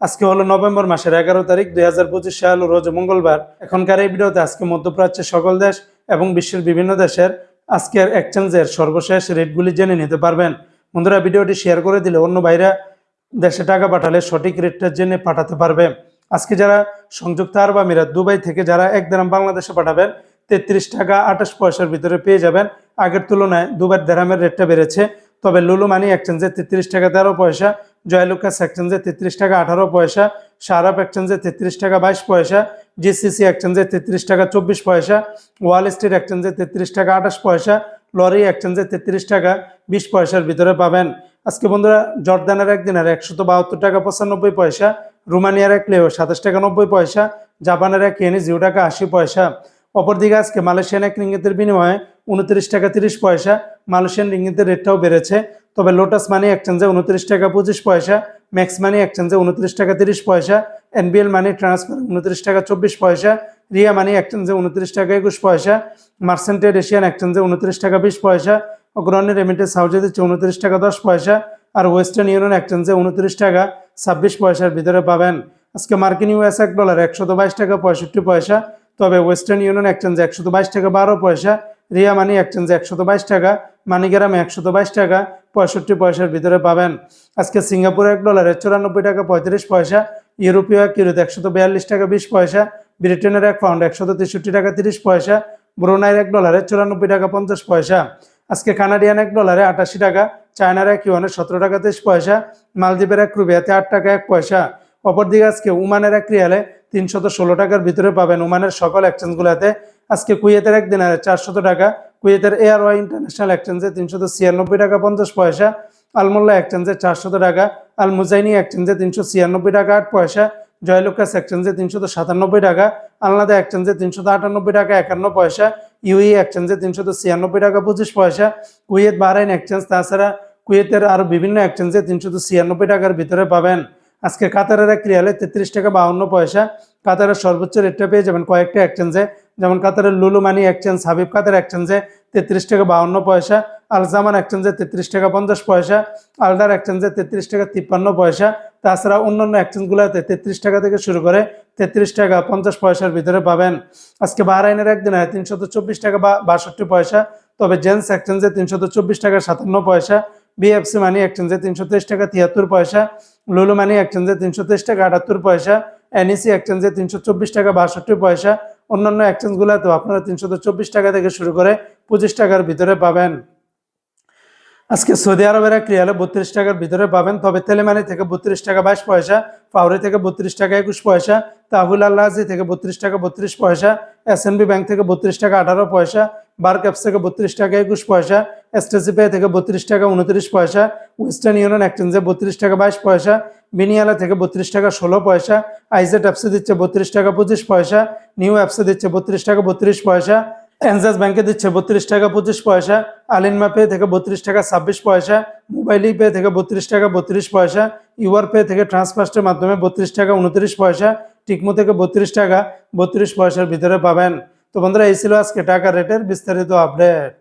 আজকে হলো নভেম্বর মাসের এগারো তারিখ, দুই হাজার পঁচিশ সাল, রোজ মঙ্গলবার। এখনকার এই ভিডিওতে আজকে মধ্যপ্রাচ্যের সকল দেশ এবং বিশ্বের বিভিন্ন দেশের আজকের এক্সচেঞ্জের সর্বশেষ রেটগুলি জেনে নিতে পারবেন। বন্ধুরা, ভিডিওটি শেয়ার করে দিলে অন্য বাইরে দেশে টাকা পাঠালে সঠিক রেটটা জেনে পাঠাতে পারবে। আজকে যারা সংযুক্ত আরব আমিরাত, দুবাই থেকে যারা এক দেরাম বাংলাদেশে পাঠাবেন, তেত্রিশ টাকা আঠাশ পয়সার ভিতরে পেয়ে যাবেন। আগের তুলনায় দুবার দেরামের রেটটা বেড়েছে, তবে লুলু মানি এক্সচেঞ্জে তেত্রিশ টাকা তেরো পয়সা জয়লুকাস এক্সচেঞ্জে তেত্রিশ টাকা আঠারো পয়সা সারাপ এক্সচেঞ্জে তেত্রিশ টাকা বাইশ পয়সা জিসিসি এক্সচেঞ্জে তেত্রিশ টাকা চব্বিশ পয়সা ওয়াল স্ট্রিট এক্সচেঞ্জে তেত্রিশ টাকা আঠাশ পয়সা লরি এক্সচেঞ্জে তেত্রিশ টাকা বিশ পয়সার ভিতরে পাবেন। আজকে বন্ধুরা, জর্দানের একদিন একদিনের একশত বাহাত্তর টাকা পঁচানব্বই পয়সা, রোমানিয়ার এক লেও সাতাশ টাকা নব্বই পয়সা, জাপানের এক ইয়েনি জিরো টাকা আশি পয়সা। অপরদিকে আজকে মালয়েশিয়ান এক রিঙ্গিতের বিনিময়ে উনত্রিশ টাকা তিরিশ পয়সা, মালয়েশিয়ান রিঙ্গিতের রেটটাও বেড়েছে। তবে লোটাস মানি এক্সচেঞ্জে উনত্রিশ টাকা পঁচিশ পয়সা ম্যাক্স মানি এক্সচেঞ্জে উনত্রিশ টাকা তিরিশ পয়সা এনবিএল মানি ট্রান্সফার উনত্রিশ টাকা চব্বিশ পয়সা রিয়া মানি এক্সচেঞ্জে উনত্রিশ টাকা একুশ পয়সা মার্সেন্টেড এশিয়ান এক্সচেঞ্জে উনত্রিশ টাকা বিশ পয়সা অগ্রণী রেমিটেন্স হাউজে দিচ্ছে উনত্রিশ টাকা দশ পয়সা আর ওয়েস্টার্ন ইউনিয়ন এক্সচেঞ্জে উনত্রিশ টাকা ছাব্বিশ পয়সার ভিতরে পাবেন। আজকে মার্কিন ইউএস এক ডলার একশত বাইশ টাকা পঁয়ষট্টি পয়সা, তবে ওয়েস্টার্ন ইউনিয়ন এক্সচেঞ্জে একশত বাইশ টাকা বারো পয়সা রিয়া মানি এক্সচেঞ্জে একশত বাইশ টাকা মানিগ্রামে একশত বাইশ টাকা পঁয়ষট্টি পয়সার ভিতরে পাবেন। আজকে সিঙ্গাপুরে এক ডলারে চুরানব্বই টাকা পঁয়ত্রিশ পয়সা, ইউরোপীয় এক ইউরোতে একশত বিয়াল্লিশ টাকা বিশ পয়সা, ব্রিটেনের এক পাউন্ড একশত তেষট্টি টাকা তিরিশ পয়সা, ব্রুনাইয়ের এক ডলারে চুরানব্বই টাকা পঞ্চাশ পয়সা। আজকে কানাডিয়ান এক ডলারে আটাশি টাকা, চায়নার এক ইউয়ানে সতেরো টাকা তেইশ পয়সা, মালদ্বীপের এক রুবিয়াতে আট টাকা এক পয়সা। অপরদিকে আজকে উমানের এক রিয়ালে তিনশত ষোলো টাকার ভিতরে পাবেন উমানের সকল এক্সচেঞ্জগুলোতে আজকে কুয়েতের এক দিনারে চারশত টাকা কুয়েতের এয়ার ওয়াই ইন্টারন্যাশনাল এক্সচেঞ্জে তিনশত ছিয়ানব্বই টাকা পঞ্চাশ পয়সা, আলমোল্লা এক্সচেঞ্জে চারশত টাকা আল মুজাইনি এক্সচেঞ্জে তিনশো ছিয়ানব্বই টাকা, আট পয়সা, জয়লুকাস এক্সচেঞ্জে তিনশত সাতানব্বই টাকা, আলনাদা এক্সচেঞ্জে তিনশত আটানব্বই টাকা, একান্ন পয়সা ইউই এক্সচেঞ্জে তিনশত ছিয়ানব্বই টাকা, পঁচিশ পয়সা, কুয়েত বাহরাইন এক্সচেঞ্জ, তাছাড়া কুয়েতের আরও বিভিন্ন এক্সচেঞ্জে তিনশত ছিয়ানব্বই টাকার ভিতরে পাবেন। আজকে কাতারের এক রিয়ালে তেত্রিশ টাকা বাউন্ন পয়সা, কাতারের সর্বোচ্চ রেটটা পেয়ে যাবেন কয়েকটা এক্সচেঞ্জে। যেমন কাতারের লুলু মানি এক্সচেঞ্জ হাবিব কাতার এক্সচেঞ্জে তেত্রিশ টাকা বাউন্ন পয়সা, আলজামান এক্সচেঞ্জে তেত্রিশ টাকা পঞ্চাশ পয়সা, আলদার এক্সচেঞ্জে তেত্রিশ টাকা তিপ্পান্ন পয়সা। তাছাড়া অন্যান্য এক্সচেঞ্জগুলোতে তেত্রিশ টাকা থেকে শুরু করে তেত্রিশ টাকা পঞ্চাশ পয়সার ভিতরে পাবেন। আজকে বাহরাইনের একদিনে তিনশত চব্বিশ টাকা বা বাষট্টি পয়সা, তবে জেন্স এক্সচেঞ্জে তিনশত চব্বিশ টাকা সাতান্ন পয়সা, বিএফসি মানি এক্সচেঞ্জে তিনশো তেইশ টাকা তিয়াত্তর পয়সা, লুলু মানি এক্সচেঞ্জে তিনশো তেইশ টাকা আটাত্তর পয়সা, এনইসি এক্সচেঞ্জে তিনশো চব্বিশ টাকা বাষট্টি পয়সা অন্যান্য এক্সচেঞ্জগুলোতেও আপনারা চব্বিশ টাকা থেকে শুরু করে পঁচিশ টাকার ভিতরে পাবেন। আজকে সৌদি আরবের এক রিয়ালে বত্রিশ টাকার ভিতরে পাবেন, তবে তেলেমানি থেকে বত্রিশ টাকা বাইশ পয়সা, পাউরি থেকে বত্রিশ টাকা একুশ পয়সা, তাহুল আল্লাহাজি থেকে বত্রিশ টাকা বত্রিশ পয়সা এসএনবি ব্যাংক থেকে বত্রিশ টাকা আঠারো পয়সা বার ক্যাপস থেকে বত্রিশ টাকা একুশ পয়সা এসটিসি পে থেকে বত্রিশ টাকা উনত্রিশ পয়সা ওয়েস্টার্ন ইউনিয়ন এক্সচেঞ্জে বত্রিশ টাকা বাইশ পয়সা বিনিয়ালা থেকে বত্রিশ টাকা ষোলো পয়সা আইজেট অ্যাপসে দিচ্ছে বত্রিশ টাকা পঁচিশ পয়সা নিউ অ্যাপসে দিচ্ছে বত্রিশ টাকা বত্রিশ পয়সা এনজাস ব্যাংকে দিচ্ছে বত্রিশ টাকা পঁচিশ পয়সা আলিনমা পে থেকে বত্রিশ টাকা ছাব্বিশ পয়সা মোবাইল পে থেকে বত্রিশ টাকা বত্রিশ পয়সা ইউআর পে থেকে ট্রান্সফার্স্টের মাধ্যমে বত্রিশ টাকা উনত্রিশ পয়সা টিকমো থেকে বত্রিশ টাকা বত্রিশ পয়সার ভিতরে পাবেন। তো বন্ধুরা, এই ছিল আজকে টাকা রেটের বিস্তারিত আপডেট